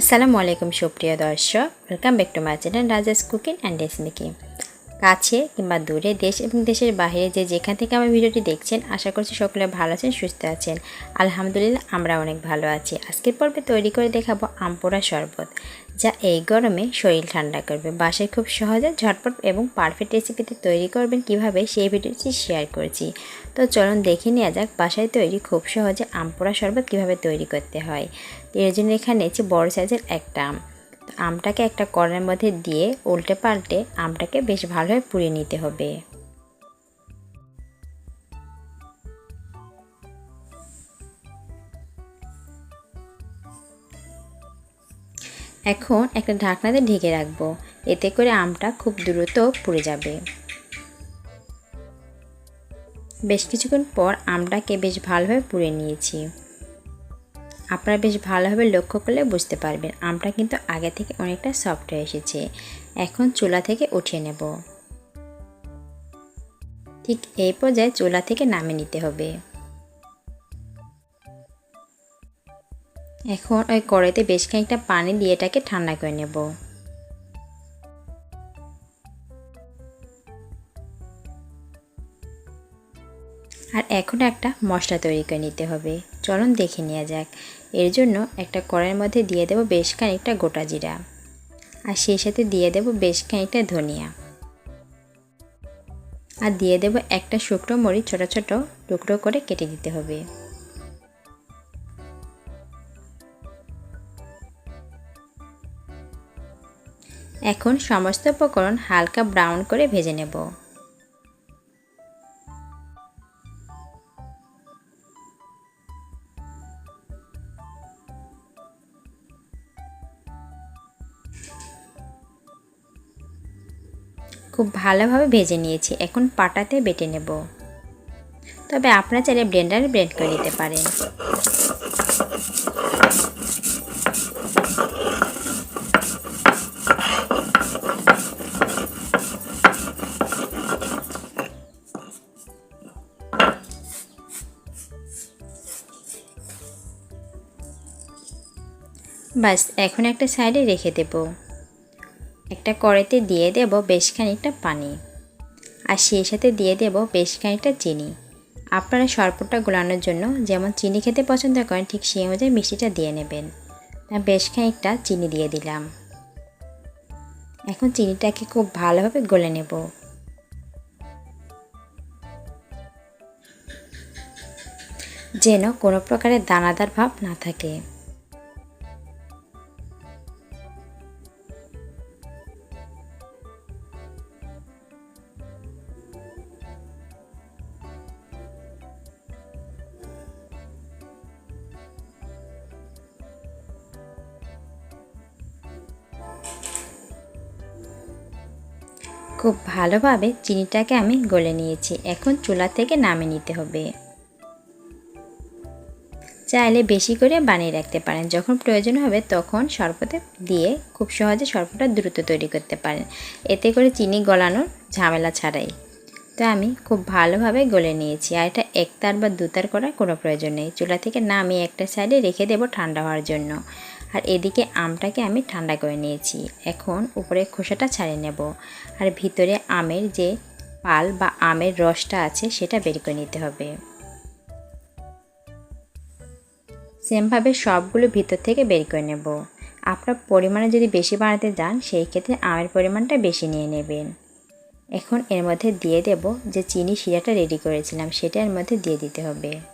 আসসালামু আলাইকুম সুপ্রিয় দর্শক welcome back to my channel Raja's cooking and dress making কাছে কিংবা দূরে দেশ এবং দেশের বাইরে যে যেখান থেকে আমার ভিডিওটি দেখছেন, আশা করছি সকলে ভালো আছেন, সুস্থ আছেন। আলহামদুলিল্লাহ, আমরা অনেক ভালো আছি। আজকের পর্বে তৈরি করে দেখাবো আমপোড়া শরবত, যা এই গরমে শরীর ঠান্ডা করবে। বাসায় খুব সহজে ঝটপট এবং পারফেক্ট রেসিপিতে তৈরি করবেন কীভাবে, সেই ভিডিওটি শেয়ার করেছি। তো চলুন দেখে নেওয়া যাক, বাসায় তৈরি খুব সহজে আমপোড়া শরবত কীভাবে তৈরি করতে হয়। এর জন্য এখানে নিয়েছি বড় সাইজের একটা আম। তো আমটাকে একটা কড়াইয়ের মধ্যে দিয়ে উল্টে পাল্টে আমটাকে বেশ ভালোভাবে পুড়িয়ে নিতে হবে। এখন একটা ঢাকনাতে ঢেকে রাখব। এতে করে আমটা খুব দ্রুত পুড়ে যাবে। বেশ কিছুক্ষণ পর আমটাকে বেশ ভালোভাবে পুড়ে নিয়েছি। আপনারা বেশ ভালোভাবে লক্ষ্য করলে বুঝতে পারবেন আমটা কিন্তু আগে থেকে অনেকটা সফট হয়ে এসেছে। এখন চুলা থেকে উঠিয়ে নেব। ঠিক এই পর্যায়ে চুলা থেকে নামিয়ে নিতে হবে। এখন ওই কড়াইতে বেশ খানিকটা পানি দিয়ে এটাকে ঠান্ডা করে নেব। আর এখন একটা মশলা তৈরি করে নিতে হবে। চলুন দেখে নেওয়া যাক। এর জন্য একটা কড়াইয়ের মধ্যে দিয়ে দেব বেশ খানিকটা গোটা জিরা। আর সেই সাথে দিয়ে দেব বেশ খানিকটা ধনিয়া। আর দিয়ে দেব একটা শুকনো মরিচ ছোটো ছোটো টুকরো করে কেটে দিতে হবে। এখন সমস্ত উপকরণ হালকা ব্রাউন করে ভেজে নেব। খুব ভালোভাবে ভেজে নিয়েছি। এখন পাটাতে বেটে নেব। তবে আপনারা চাইলে ব্লেন্ডারে ব্লেন্ড করে নিতে পারেন। বাস, এখন একটা সাইডে রেখে দেব। একটা কড়াইতে দিয়ে দেব বেশ খানিকটা পানি। আর সেই সাথে দিয়ে দেব বেশ খানিকটা চিনি। আপনারা সরপটটা গোলানোর জন্য যেমন চিনি খেতে পছন্দ করেন, ঠিক সেই অনুযায়ী মিষ্টিটা দিয়ে নেবেন। বেশ খানিকটা চিনি দিয়ে দিলাম। এখন চিনিটাকে খুব ভালোভাবে গলে নেব। যেন কোনো প্রকারের দানাদার ভাব না থাকে। খুব ভালোভাবে চিনিটাকে আমি গলে নিয়েছি। এখন চুলা থেকে নামিয়ে নিতে হবে। চাইলে বেশি করে বানিয়ে রাখতে পারেন। যখন প্রয়োজন হবে তখন শরবতে দিয়ে খুব সহজে শরবতটা দ্রুত তৈরি করতে পারেন। এতে করে চিনি গলানোর ঝামেলা ছাড়াই। তো আমি খুব ভালোভাবে গলে নিয়েছি। আর এটা একতার বা দুতার করার কোনো প্রয়োজন নেই। চুলা থেকে নামিয়ে একটা সাইডে রেখে দেবো ঠান্ডা হওয়ার জন্য। আর এদিকে আমটাকে আমি ঠান্ডা করে নিয়েছি। এখন উপরে খোসাটা ছাড়িয়ে নেব। আর ভিতরে আমের যে পাল বা আমের রসটা আছে, সেটা বের করে নিতে হবে। সেমভাবে সবগুলো ভিতর থেকে বের করে নেব। আপনার পরিমাণে যদি বেশি বানাতে যান, সেই ক্ষেত্রে আমের পরিমাণটা বেশি নিয়ে নেবেন। এখন এর মধ্যে দিয়ে দেব যে চিনি শিরাটা রেডি করেছিলাম, সেটা এর মধ্যে দিয়ে দিতে হবে।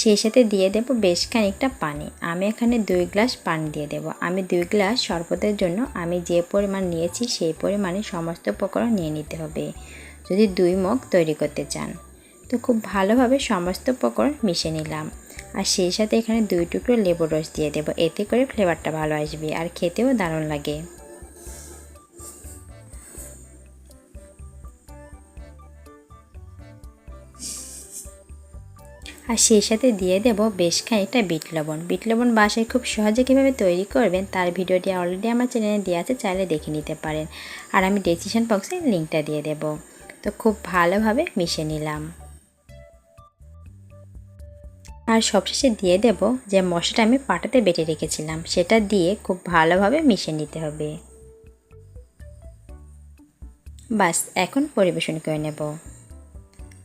সেই সাথে দিয়ে দেব বেশ খানিকটা পানি। আমি এখানে দুই গ্লাস পানি দিয়ে দেব। আমি দুই গ্লাস শরবতের জন্য আমি যে পরিমাণ নিয়েছি সেই পরিমাণে সমস্ত উপকরণ নিয়ে নিতে হবে, যদি দুই মগ তৈরি করতে চান। তো খুব ভালোভাবে সমস্ত উপকরণ মিশে নিলাম। আর সেই সাথে এখানে দুই টুকরো লেবুর রস দিয়ে দেবো। এতে করে ফ্লেভারটা ভালো আসবে আর খেতেও দারুণ লাগে। আর সেই সাথে দিয়ে দেব বেশ খানিকটা বিট লবণ। বিট লবণ বাসায় খুব সহজে কীভাবে তৈরি করবেন তার ভিডিওটি অলরেডি আমার চ্যানেলে দেওয়া আছে, চাইলে দেখে নিতে পারেন। আর আমি ডেসিশন বক্সে লিঙ্কটা দিয়ে দেব। তো খুব ভালোভাবে মিশে নিলাম। আর সবশেষে দিয়ে দেব যে মশলাটা আমি পাটাতে বেটে রেখেছিলাম, সেটা দিয়ে খুব ভালোভাবে মিশে নিতে হবে। বাস, এখন পরিবেশন করে নেব।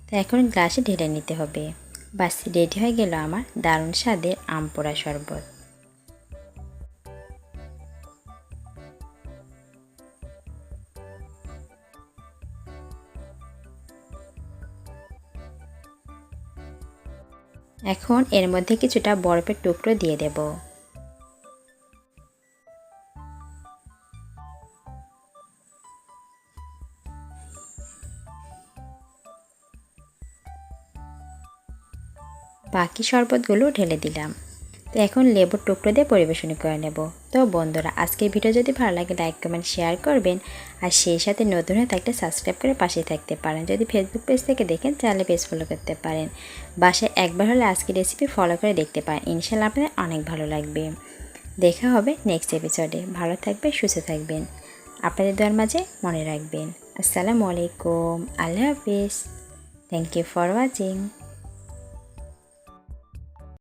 তো এখন গ্লাসে ঢেলে নিতে হবে। বাস রেডি হয়ে গেল আমার দারুণ স্বাদের আম পোড়া শরবত। এখন এর মধ্যে কিছুটা বরফের টুকরো দিয়ে দেব। বাকি শরবতগুলো ঢেলে দিলাম। তো এখন লেবুর টুকরো দিয়ে পরিবেশন করে নেব। তো বন্ধুরা, আজকের ভিডিও যদি ভালো লাগে লাইক কমেন্ট শেয়ার করবেন। আর সেই সাথে নতুন হয়ে থাকলে সাবস্ক্রাইব করে পাশে থাকতে পারেন। যদি ফেসবুক পেজ থেকে দেখেন তাহলে পেজ ফলো করতে পারেন। বাসায় একবার হলে আজকের রেসিপি ফলো করে দেখতে পারেন। ইনশাল্লাহ আপনাদের অনেক ভালো লাগবে। দেখা হবে নেক্সট এপিসোডে ভালো থাকবে সুস্থ থাকবেন। আপনাদের দোয়ার মাঝে মনে রাখবেন। আসসালামু আলাইকুম। আল্লাহ হাফিজ। Thank you for watching